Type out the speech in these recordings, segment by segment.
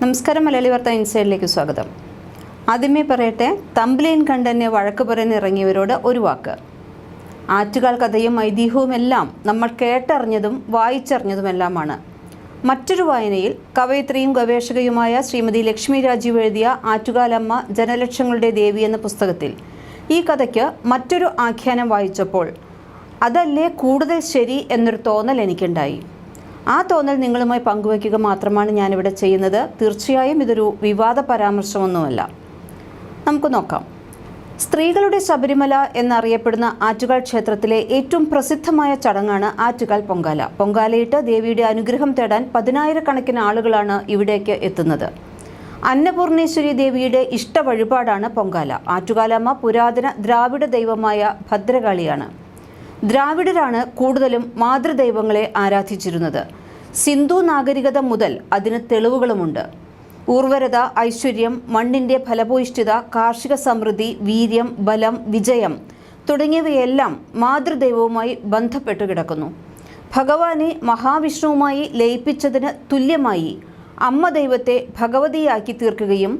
നമസ്കാരം മലയാളി വാർത്ത ഇൻസൈഡിലേക്ക് സ്വാഗതം. ആദ്യമേ പറയട്ടെ തമ്പ്ലൈൻ കണ്ടന് വഴക്ക് പറയുന്ന ഇറങ്ങിയവരോട് ഒരു വാക്ക്. ആറ്റുകാൽ കഥയും ഐതിഹ്യവും എല്ലാം നമ്മൾ കേട്ടറിഞ്ഞതും വായിച്ചറിഞ്ഞതുമെല്ലാമാണ്. മറ്റൊരു വായനയിൽ കവയിത്രിയും ഗവേഷകയുമായ ശ്രീമതി ലക്ഷ്മി രാജീവ് എഴുതിയ ആറ്റുകാലമ്മ ജനലക്ഷങ്ങളുടെ ദേവി എന്ന പുസ്തകത്തിൽ ഈ കഥയ്ക്ക് മറ്റൊരു ആഖ്യാനം വായിച്ചപ്പോൾ അതല്ലേ കൂടുതൽ ശരി എന്നൊരു തോന്നൽ എനിക്കുണ്ടായി. ആ തോന്നൽ നിങ്ങളുമായി പങ്കുവയ്ക്കുക മാത്രമാണ് ഞാനിവിടെ ചെയ്യുന്നത്. തീർച്ചയായും ഇതൊരു വിവാദ പരാമർശമൊന്നുമല്ല. നമുക്ക് നോക്കാം. സ്ത്രീകളുടെ ശബരിമല എന്നറിയപ്പെടുന്ന ആറ്റുകാൽ ക്ഷേത്രത്തിലെ ഏറ്റവും പ്രസിദ്ധമായ ചടങ്ങാണ് ആറ്റുകാൽ പൊങ്കാല. പൊങ്കാലയിട്ട് ദേവിയുടെ അനുഗ്രഹം തേടാൻ പതിനായിരക്കണക്കിന് ആളുകളാണ് ഇവിടേക്ക് എത്തുന്നത്. അന്നപൂർണേശ്വരി ദേവിയുടെ ഇഷ്ട വഴിപാടാണ് പൊങ്കാല. ആറ്റുകാലമ്മ പുരാതന ദ്രാവിഡ ദൈവമായ ഭദ്രകാളിയാണ്. ദ്രാവിഡരാണ് കൂടുതലും മാതൃദൈവങ്ങളെ ആരാധിച്ചിരുന്നത്. സിന്ധു നാഗരികത മുതൽ അതിന് തെളിവുകളുമുണ്ട്. ഊർവരത ഐശ്വര്യം മണ്ണിന്റെ ഫലഭൂയിഷ്ഠിത കാർഷിക സമൃദ്ധി വീര്യം ബലം വിജയം തുടങ്ങിയവയെല്ലാം മാതൃദൈവവുമായി ബന്ധപ്പെട്ടു കിടക്കുന്നു. ഭഗവാനെ മഹാവിഷ്ണുവുമായി ലയിപ്പിച്ചതിന് തുല്യമായി അമ്മ ദൈവത്തെ ഭഗവതിയാക്കി തീർക്കുകയും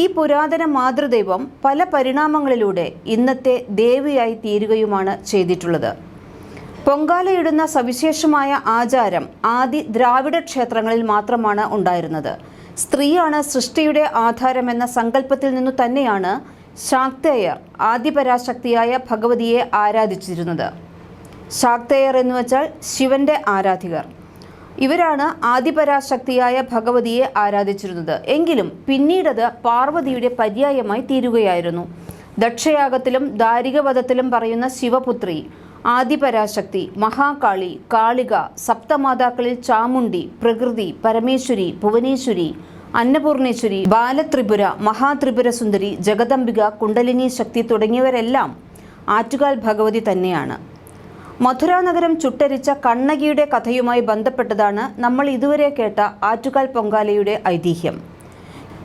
ഈ പുരാതന മാതൃദൈവം പല പരിണാമങ്ങളിലൂടെ ഇന്നത്തെ ദേവിയായി തീരുകയുമാണ് ചെയ്തിട്ടുള്ളത്. പൊങ്കാലയിടുന്ന സവിശേഷമായ ആചാരം ആദി ദ്രാവിഡ ക്ഷേത്രങ്ങളിൽ മാത്രമാണ് ഉണ്ടായിരുന്നത്. സ്ത്രീയാണ് സൃഷ്ടിയുടെ ആധാരമെന്ന സങ്കല്പത്തിൽ നിന്നു തന്നെയാണ് ശാക്തേയർ ആദിപരാശക്തിയായ ഭഗവതിയെ ആരാധിച്ചിരുന്നത്. ശാക്തേയർ എന്ന് വെച്ചാൽ ശിവന്റെ ആരാധികർ. ഇവരാണ് ആദിപരാശക്തിയായ ഭഗവതിയെ ആരാധിച്ചിരുന്നത്. എങ്കിലും പിന്നീടത് പാർവതിയുടെ പര്യായമായി തീരുകയായിരുന്നു. ദക്ഷയാഗത്തിലും ദാരികവധത്തിലും പറയുന്ന ശിവപുത്രി ആദിപരാശക്തി മഹാകാളി കാളിക സപ്തമാതാക്കളിൽ ചാമുണ്ടി പ്രകൃതി പരമേശ്വരി ഭുവനേശ്വരി അന്നപൂർണേശ്വരി ബാലത്രിപുര മഹാത്രിപുര സുന്ദരി ജഗദംബിക കുണ്ടലിനി ശക്തി തുടങ്ങിയവരെല്ലാം ആറ്റുകാൽ ഭഗവതി തന്നെയാണ്. മധുര നഗരം ചുട്ടരിച്ച കണ്ണകിയുടെ കഥയുമായി ബന്ധപ്പെട്ടതാണ് നമ്മൾ ഇതുവരെ കേട്ട ആറ്റുകാൽ പൊങ്കാലയുടെ ഐതിഹ്യം.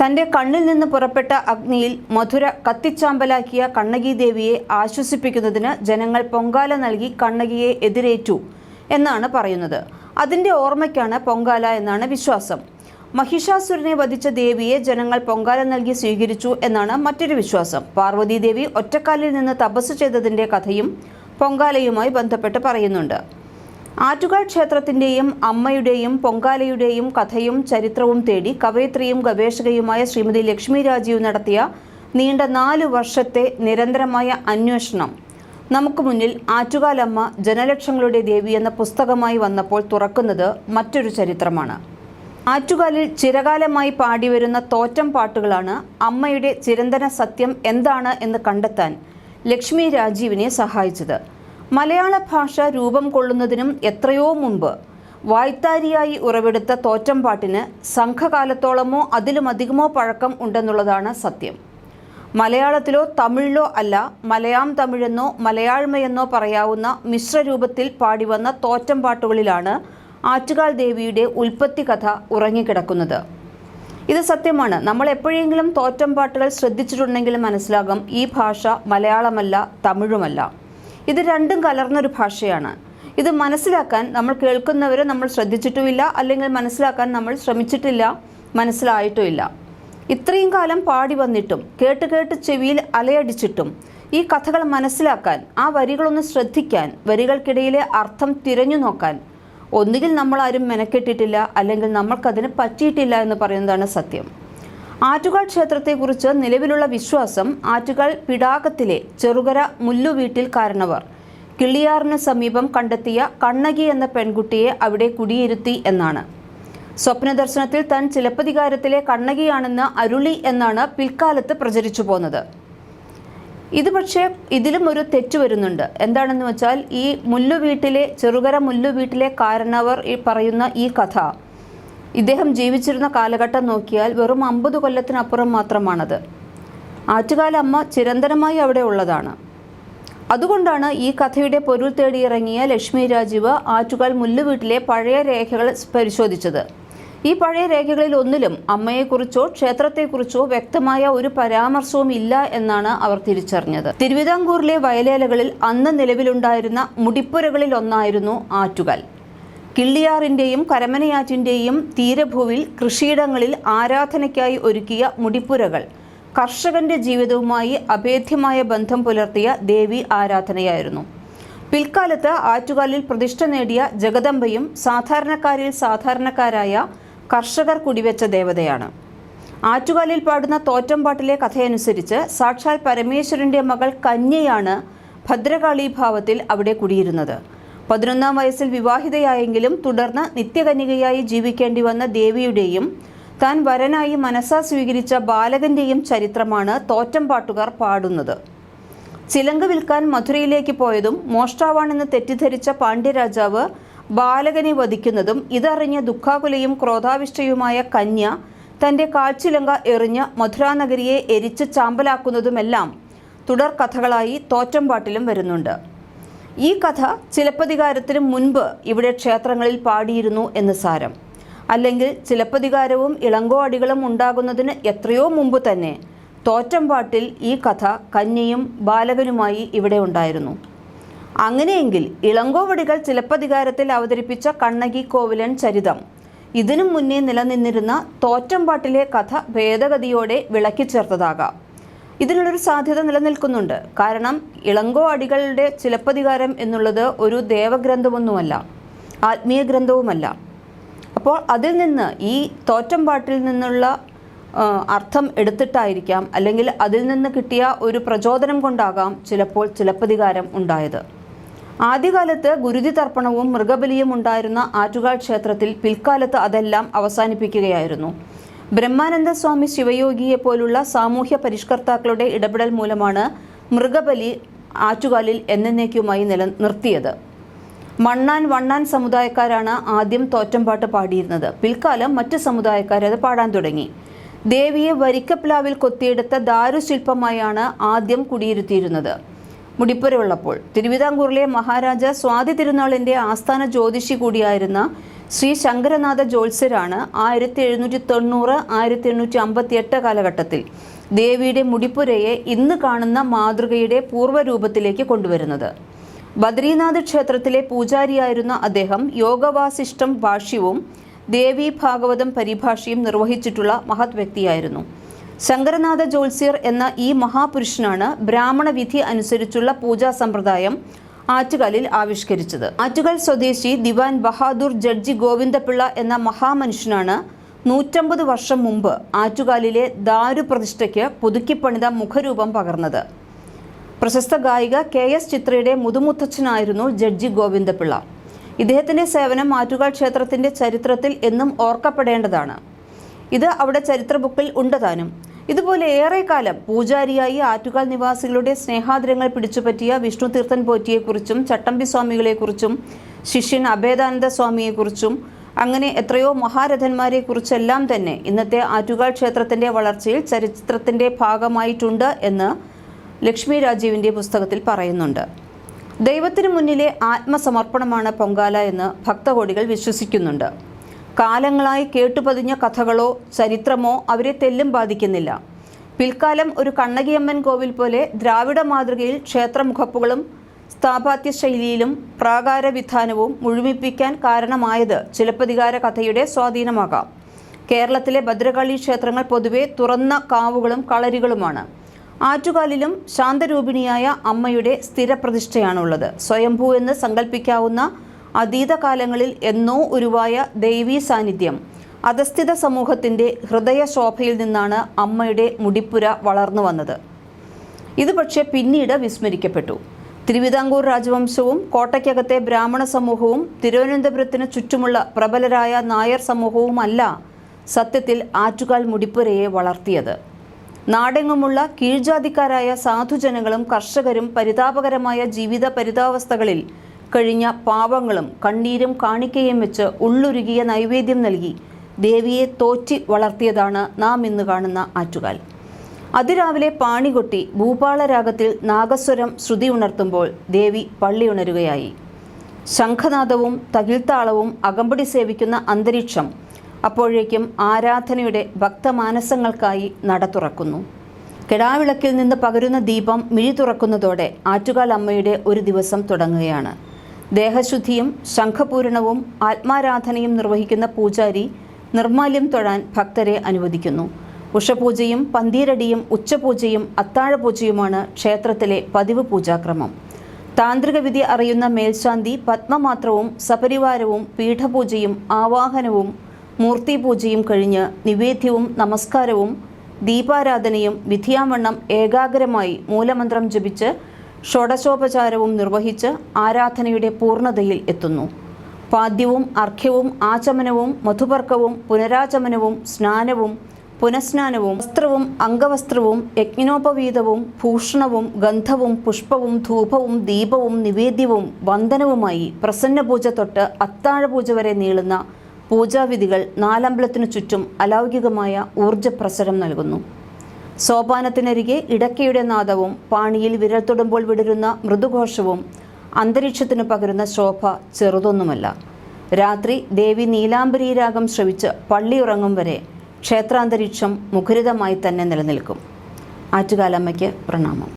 തന്റെ കണ്ണിൽ നിന്ന് പുറപ്പെട്ട അഗ്നിയിൽ മധുര കത്തിച്ചാമ്പലാക്കിയ കണ്ണകി ദേവിയെ ആശ്വസിപ്പിക്കുന്നതിന് ജനങ്ങൾ പൊങ്കാല നൽകി കണ്ണകിയെ എതിരേറ്റു എന്നാണ് പറയുന്നത്. അതിന്റെ ഓർമ്മയ്ക്കാണ് പൊങ്കാല എന്നാണ് വിശ്വാസം. മഹിഷാസുരനെ വധിച്ച ദേവിയെ ജനങ്ങൾ പൊങ്കാല നൽകി സ്വീകരിച്ചു എന്നാണ് മറ്റൊരു വിശ്വാസം. പാർവതി ദേവി ഒറ്റക്കാലിൽ നിന്ന് തപസ് ചെയ്തതിന്റെ കഥയും പൊങ്കാലയുമായി ബന്ധപ്പെട്ട് പറയുന്നുണ്ട്. ആറ്റുകാൽ ക്ഷേത്രത്തിന്റെയും അമ്മയുടെയും പൊങ്കാലയുടെയും കഥയും ചരിത്രവും തേടി കവയത്രിയും ഗവേഷകയുമായ ശ്രീമതി ലക്ഷ്മി രാജീവ് നടത്തിയ നീണ്ട നാല് വർഷത്തെ നിരന്തരമായ അന്വേഷണം. നമുക്ക് മുന്നിൽ ആറ്റുകാലമ്മ ജനലക്ഷങ്ങളുടെ ദേവി എന്ന പുസ്തകമായി വന്നപ്പോൾ തുറക്കുന്നത് മറ്റൊരു ചരിത്രമാണ്. ആറ്റുകാലിൽ ചിരകാലമായി പാടിവരുന്ന തോറ്റം പാട്ടുകളാണ് അമ്മയുടെ ചിരന്തന സത്യം എന്താണ് എന്ന് കണ്ടെത്താൻ ലക്ഷ്മി രാജീവിനെ സഹായിച്ചത്. മലയാള ഭാഷ രൂപം കൊള്ളുന്നതിനും എത്രയോ മുമ്പ് വായ്ത്താരിയായി ഉറവെടുത്ത തോറ്റംപാട്ടിന് സംഘകാലത്തോളമോ അതിലുമധികമോ പഴക്കം ഉണ്ടെന്നുള്ളതാണ് സത്യം. മലയാളത്തിലോ തമിഴിലോ അല്ല മലയാം തമിഴെന്നോ മലയാഴ്മയെന്നോ പറയാവുന്ന മിശ്രരൂപത്തിൽ പാടിവന്ന തോറ്റംപാട്ടുകളിലാണ് ആറ്റുകാൽ ദേവിയുടെ ഉൽപ്പത്തി കഥ ഉറങ്ങിക്കിടക്കുന്നത്. ഇത് സത്യമാണ്. നമ്മൾ എപ്പോഴെങ്കിലും തോറ്റംപാട്ടുകൾ ശ്രദ്ധിച്ചിട്ടുണ്ടെങ്കിൽ മനസ്സിലാകും ഈ ഭാഷ മലയാളമല്ല തമിഴുമല്ല. ഇത് രണ്ടും കലർന്നൊരു ഭാഷയാണ്. ഇത് മനസ്സിലാക്കാൻ നമ്മൾ കേൾക്കുന്നവരെ നമ്മൾ ശ്രദ്ധിച്ചിട്ടുമില്ല അല്ലെങ്കിൽ മനസ്സിലാക്കാൻ നമ്മൾ ശ്രമിച്ചിട്ടില്ല മനസ്സിലായിട്ടുമില്ല. ഇത്രയും കാലം പാടി വന്നിട്ടും കേട്ട് കേട്ട് ചെവിയിൽ അലയടിച്ചിട്ടും ഈ കഥകൾ മനസ്സിലാക്കാൻ ആ വരികളൊന്ന് ശ്രദ്ധിക്കാൻ വരികൾക്കിടയിലെ അർത്ഥം തിരഞ്ഞു നോക്കാൻ ഒന്നുകിൽ നമ്മൾ ആരും മെനക്കെട്ടിട്ടില്ല അല്ലെങ്കിൽ നമ്മൾക്കതിന് പറ്റിയിട്ടില്ല എന്ന് പറയുന്നതാണ് സത്യം. ആറ്റുകാൽ ക്ഷേത്രത്തെക്കുറിച്ച് നിലവിലുള്ള വിശ്വാസം ആറ്റുകാൽ പിടാകത്തിലെ ചെറുകര മുല്ലുവീട്ടിൽ കാരണവർ. കിള്ളിയാറിന് സമീപം കണ്ടെത്തിയ കണ്ണകി എന്ന പെൺകുട്ടിയെ അവിടെ കുടിയിരുത്തി എന്നാണ്. സ്വപ്നദർശനത്തിൽ താൻ ചിലപ്പതികാരത്തിലെ കണ്ണകിയാണെന്ന് അരുളി എന്നാണ് പിൽക്കാലത്ത് പ്രചരിച്ചു പോന്നത്. ഇത് പക്ഷേ ഇതിലും ഒരു തെറ്റ് വരുന്നുണ്ട്. എന്താണെന്ന് വെച്ചാൽ ഈ മുല്ലു വീട്ടിലെ ചെറുകര മുല്ലു വീട്ടിലെ കാരണവർ ഈ പറയുന്ന ഈ കഥ ഇദ്ദേഹം ജീവിച്ചിരുന്ന കാലഘട്ടം നോക്കിയാൽ വെറും അമ്പത് കൊല്ലത്തിനപ്പുറം മാത്രമാണത്. ആറ്റുകാലമ്മ ചിരന്തനമായി അവിടെ ഉള്ളതാണ്. അതുകൊണ്ടാണ് ഈ കഥയുടെ പൊരുൾ തേടിയിറങ്ങിയ ലക്ഷ്മി രാജീവ് ആറ്റുകാൽ മുല്ലുവീട്ടിലെ പഴയ രേഖകൾ പരിശോധിച്ചത്. ഈ പഴയ രേഖകളിൽ ഒന്നിലും അമ്മയെക്കുറിച്ചോ ക്ഷേത്രത്തെക്കുറിച്ചോ വ്യക്തമായ ഒരു പരാമർശവും ഇല്ല എന്നാണ് അവർ തിരിച്ചറിഞ്ഞത്. തിരുവിതാംകൂറിലെ വയലേലകളിൽ അന്ന് നിലവിലുണ്ടായിരുന്ന മുടിപ്പുരകളിൽ ഒന്നായിരുന്നു ആറ്റുകാൽ. കിള്ളിയാറിന്റെയും കരമനയാറ്റിന്റെയും തീരഭൂവിൽ കൃഷിയിടങ്ങളിൽ ആരാധനയ്ക്കായി ഒരുക്കിയ മുടിപ്പുരകൾ. കർഷകന്റെ ജീവിതവുമായി അഭേദ്യമായ ബന്ധം പുലർത്തിയ ദേവി ആരാധനയായിരുന്നു. പിൽക്കാലത്ത് ആറ്റുകാലിൽ പ്രതിഷ്ഠ നേടിയ ജഗദമ്പയും സാധാരണക്കാരിൽ സാധാരണക്കാരായ കർഷകർ കുടിവെച്ച ദേവതയാണ്. ആറ്റുകാലിൽ പാടുന്ന തോറ്റംപാട്ടിലെ കഥയനുസരിച്ച് സാക്ഷാൽ പരമേശ്വരന്റെ മകൾ കന്യയാണ് ഭദ്രകാളി ഭാവത്തിൽ അവിടെ കുടിയിരുന്നത്. പതിനൊന്നാം വയസ്സിൽ വിവാഹിതയായെങ്കിലും തുടർന്ന് നിത്യകന്യകയായി ജീവിക്കേണ്ടി വന്ന ദേവിയുടെയും താൻ വരനായി മനസ്സാ സ്വീകരിച്ച ബാലകന്റെയും ചരിത്രമാണ് തോറ്റംപാട്ടുകാർ പാടുന്നത്. ചിലങ്ക വിൽക്കാൻ മധുരയിലേക്ക് പോയതും മോഷ്ടാവാണെന്ന് തെറ്റിദ്ധരിച്ച പാണ്ഡ്യരാജാവ് ബാലകനെ വധിക്കുന്നതും ഇതറിഞ്ഞ ദുഃഖാകുലയും ക്രോധാവിഷ്ടയുമായ കന്യ തന്റെ കാഴ്ചിലങ്ക എറിഞ്ഞ് മധുരാനഗരിയെ എരിച്ച് ചാമ്പലാക്കുന്നതുമെല്ലാം തുടർ കഥകളായി തോറ്റംപാട്ടിലും വരുന്നുണ്ട്. ഈ കഥ ചിലപ്പതികാരത്തിന് മുൻപ് ഇവിടെ ക്ഷേത്രങ്ങളിൽ പാടിയിരുന്നു എന്ന് സാരം. അല്ലെങ്കിൽ ചിലപ്പതികാരവും ഇളങ്കോ അടികളും ഉണ്ടാകുന്നതിന് എത്രയോ മുമ്പ് തന്നെ തോറ്റംപാട്ടിൽ ഈ കഥ കന്യയും ബാലകനുമായി ഇവിടെ ഉണ്ടായിരുന്നു. അങ്ങനെയെങ്കിൽ ഇളങ്കോവടികൾ ചിലപ്പതികാരത്തിൽ അവതരിപ്പിച്ച കണ്ണകി കോവിലൻ ചരിതം ഇതിനു മുന്നേ നിലനിന്നിരുന്ന തോറ്റംപാട്ടിലെ കഥ ഭേദഗതിയോടെ വിളക്കി ചേർത്തതാകാം. ഇതിനുള്ളൊരു സാധ്യത നിലനിൽക്കുന്നുണ്ട്. കാരണം ഇളങ്കോ അടികളുടെ ചിലപ്പതികാരം എന്നുള്ളത് ഒരു ദേവഗ്രന്ഥമൊന്നുമല്ല ആത്മീയ ഗ്രന്ഥവുമല്ല. അപ്പോൾ അതിൽ നിന്ന് ഈ തോറ്റംപാട്ടിൽ നിന്നുള്ള അർത്ഥം എടുത്തിട്ടായിരിക്കാം അല്ലെങ്കിൽ അതിൽ നിന്ന് കിട്ടിയ ഒരു പ്രചോദനം കൊണ്ടാകാം ചിലപ്പോൾ ചിലപ്പതികാരം ഉണ്ടായത്. ആദ്യകാലത്ത് ഗുരുതി തർപ്പണവും മൃഗബലിയും ഉണ്ടായിരുന്ന ആറ്റുകാൽ ക്ഷേത്രത്തിൽ പിൽക്കാലത്ത് അതെല്ലാം അവസാനിപ്പിക്കുകയായിരുന്നു. ബ്രഹ്മാനന്ദ സ്വാമി ശിവയോഗിയെ പോലുള്ള സാമൂഹ്യ പരിഷ്കർത്താക്കളുടെ ഇടപെടൽ മൂലമാണ് മൃഗബലി ആറ്റുകാലിൽ എന്നേക്കുമായി നില നിർത്തിയത് മണ്ണാൻ വണ്ണാൻ സമുദായക്കാരാണ് ആദ്യം തോറ്റമ്പാട്ട് പാടിയിരുന്നത്. പിൽക്കാലം മറ്റ് സമുദായക്കാർ അത് പാടാൻ തുടങ്ങി. ദേവിയെ വരിക്കപ്ലാവിൽ കൊത്തിയെടുത്ത ദാരുശില്പമായാണ് ആദ്യം കുടിയിരുത്തിയിരുന്നത്. മുടിപ്പുരയുള്ളപ്പോൾ തിരുവിതാംകൂറിലെ മഹാരാജ സ്വാതി തിരുനാളിന്റെ ആസ്ഥാന ജ്യോതിഷി കൂടിയായിരുന്ന ശ്രീ ശങ്കരനാഥ ജോത്സ്യരാണ് ആയിരത്തി എഴുന്നൂറ്റി തൊണ്ണൂറ് ആയിരത്തി എണ്ണൂറ്റി അമ്പത്തി എട്ട് കാലഘട്ടത്തിൽ ദേവിയുടെ മുടിപ്പുരയെ ഇന്ന് കാണുന്ന മാതൃകയുടെ പൂർവരൂപത്തിലേക്ക് കൊണ്ടുവരുന്നത്. ബദ്രീനാഥ് ക്ഷേത്രത്തിലെ പൂജാരിയായിരുന്ന അദ്ദേഹം യോഗവാസിഷ്ടം ഭാഷ്യവും ദേവി ഭാഗവതം പരിഭാഷയും നിർവഹിച്ചിട്ടുള്ള മഹത് വ്യക്തിയായിരുന്നു. ശങ്കരനാഥ ജോത്സ്യർ എന്ന ഈ മഹാപുരുഷനാണ് ബ്രാഹ്മണ വിധി അനുസരിച്ചുള്ള പൂജാ സമ്പ്രദായം ആറ്റുകാലിൽ ആവിഷ്കരിച്ചത്. ആറ്റുകാൽ സ്വദേശി ദിവാൻ ബഹാദൂർ ജഡ്ജി ഗോവിന്ദപിള്ള എന്ന മഹാമനുഷ്യനാണ് നൂറ്റമ്പത് വർഷം മുമ്പ് ആറ്റുകാലിലെ ദാരുപ്രതിഷ്ഠയ്ക്ക് പുതുക്കിപ്പണിത മുഖരൂപം പകർന്നത്. പ്രശസ്ത ഗായിക കെ എസ് ചിത്രയുടെ മുതുമുത്തച്ഛനായിരുന്നു ജഡ്ജി ഗോവിന്ദപിള്ള. ഇദ്ദേഹത്തിന്റെ സേവനം ആറ്റുകാൽ ക്ഷേത്രത്തിന്റെ ചരിത്രത്തിൽ എന്നും ഓർക്കപ്പെടേണ്ടതാണ്. ഇത് അവിടെ ചരിത്ര ബുക്കിൽ ഉണ്ട് താനും. ഇതുപോലെ ഏറെക്കാലം പൂജാരിയായി ആറ്റുകാൽ നിവാസികളുടെ സ്നേഹാദരങ്ങൾ പിടിച്ചുപറ്റിയ വിഷ്ണു തീർത്ഥൻ പോറ്റിയെക്കുറിച്ചും ചട്ടമ്പി സ്വാമികളെക്കുറിച്ചും ശിഷ്യൻ അഭേദാനന്ദ സ്വാമിയെക്കുറിച്ചും അങ്ങനെ എത്രയോ മഹാരഥന്മാരെക്കുറിച്ചെല്ലാം തന്നെ ഇന്നത്തെ ആറ്റുകാൽ ക്ഷേത്രത്തിന്റെ വളർച്ചയിൽ ചരിത്രത്തിന്റെ ഭാഗമായിട്ടുണ്ട് എന്ന് ലക്ഷ്മി രാജീവിന്റെ പുസ്തകത്തിൽ പറയുന്നുണ്ട്. ദൈവത്തിനു മുന്നിലെ ആത്മസമർപ്പണമാണ് പൊങ്കാല എന്ന് ഭക്തകോടികൾ വിശ്വസിക്കുന്നുണ്ട്. കാലങ്ങളായി കേട്ടുപതിഞ്ഞ കഥകളോ ചരിത്രമോ അവരെ തെല്ലും ബാധിക്കുന്നില്ല. പിൽക്കാലം ഒരു കണ്ണകിയമ്മൻ കോവിൽ പോലെ ദ്രാവിഡ മാതൃകയിൽ ക്ഷേത്രമുഖപ്പുകളും സ്ഥാപാത്യ ശൈലിയിലും പ്രാകാരവിധാനവും മുഴുമിപ്പിക്കാൻ കാരണമായത് ചിലപ്പതികാര കഥയുടെ സ്വാധീനമാകാം. കേരളത്തിലെ ഭദ്രകാളി ക്ഷേത്രങ്ങൾ പൊതുവെ തുറന്ന കാവുകളും കളരികളുമാണ്. ആറ്റുകാലിലും ശാന്തരൂപിണിയായ അമ്മയുടെ സ്ഥിരപ്രതിഷ്ഠയാണുള്ളത്. സ്വയംഭൂ എന്ന് സങ്കല്പിക്കാവുന്ന അതീത കാലങ്ങളിൽ എന്നോ ഉരുവായ ദൈവീ സാന്നിധ്യം. അധസ്ഥിത സമൂഹത്തിന്റെ ഹൃദയശോഭയിൽ നിന്നാണ് അമ്മയുടെ മുടിപ്പുര വളർന്നു വന്നത്. ഇത് പക്ഷേ പിന്നീട് വിസ്മരിക്കപ്പെട്ടു. തിരുവിതാംകൂർ രാജവംശവും കോട്ടയ്ക്കകത്തെ ബ്രാഹ്മണ സമൂഹവും തിരുവനന്തപുരത്തിന് ചുറ്റുമുള്ള പ്രബലരായ നായർ സമൂഹവുമല്ല സത്യത്തിൽ ആറ്റുകാൽ മുടിപ്പുരയെ വളർത്തിയത്. നാടെങ്ങുമുള്ള കീഴ്ജാതിക്കാരായ സാധുജനങ്ങളും കർഷകരും പരിതാപകരമായ ജീവിത പരിതാവസ്ഥകളിൽ കഴിഞ്ഞ പാവങ്ങളും കണ്ണീരും കാണിക്കയും വെച്ച് ഉള്ളുരുകിയ നൈവേദ്യം നൽകി ദേവിയെ തോറ്റി വളർത്തിയതാണ് നാം ഇന്ന് കാണുന്ന ആറ്റുകാൽ. അതിരാവിലെ പാണികൊട്ടി ഭൂപാളരാഗത്തിൽ നാഗസ്വരം ശ്രുതി ഉണർത്തുമ്പോൾ ദേവി പള്ളി ഉണരുകയായി. ശംഖനാദവും തകിൽത്താളവും അകമ്പടി സേവിക്കുന്ന അന്തരീക്ഷം അപ്പോഴേക്കും ആരാധനയുടെ ഭക്തമാനസങ്ങൾക്കായി നട തുറക്കുന്നു. കെടാവിളക്കിൽ നിന്ന് പകരുന്ന ദീപം മിഴി തുറക്കുന്നതോടെ ആറ്റുകാൽ അമ്മയുടെ ഒരു ദിവസം തുടങ്ങുകയാണ്. ദേഹശുദ്ധിയും ശംഖപൂരണവും ആത്മാരാധനയും നിർവഹിക്കുന്ന പൂജാരി നിർമാല്യം തൊഴാൻ ഭക്തരെ അനുവദിക്കുന്നു. ഉഷപൂജയും പന്തീരടിയും ഉച്ചപൂജയും അത്താഴപൂജയുമാണ് ക്ഷേത്രത്തിലെ പതിവ് പൂജാക്രമം. താന്ത്രിക വിധി അറിയുന്ന മേൽശാന്തി പത്മമാത്രവും സപരിവാരവും പീഠപൂജയും ആവാഹനവും മൂർത്തിപൂജയും കഴിഞ്ഞ് നിവേദ്യവും നമസ്കാരവും ദീപാരാധനയും വിധിയാവണ്ണം ഏകാഗ്രമായി മൂലമന്ത്രം ജപിച്ച് ഷോഡശോപചാരവും നിർവഹിച്ച് ആരാധനയുടെ പൂർണതയിൽ എത്തുന്നു. പാദ്യവും അർഘ്യവും ആചമനവും മധുപർക്കവും പുനരാചമനവും സ്നാനവും പുനഃസ്നാനവും വസ്ത്രവും അംഗവസ്ത്രവും യജ്ഞനോപവീതവും ഭൂഷണവും ഗന്ധവും പുഷ്പവും ധൂപവും ദീപവും നിവേദ്യവും വന്ദനവുമായി പ്രസന്നപൂജ തൊട്ട് അത്താഴപൂജ വരെ നീളുന്ന പൂജാവിധികൾ നാലമ്പലത്തിനു ചുറ്റും അലൗകികമായ ഊർജപ്രസരം നൽകുന്നു. സോപാനത്തിനരികെ ഇടക്കയുടെ നാദവും പാണിയിൽ വിരൽ തൊടുമ്പോൾ വിടരുന്ന മൃദുഘോഷവും അന്തരീക്ഷത്തിന് പകരുന്ന ശോഭ ചെറുതൊന്നുമല്ല. രാത്രി ദേവി നീലാംബരി രാഗം ശ്രവിച്ച് പള്ളിയുറങ്ങും വരെ ക്ഷേത്രാന്തരീക്ഷം മുഖരിതമായി തന്നെ നിലനിൽക്കും. ആറ്റുകാലമ്മയ്ക്ക് പ്രണാമം.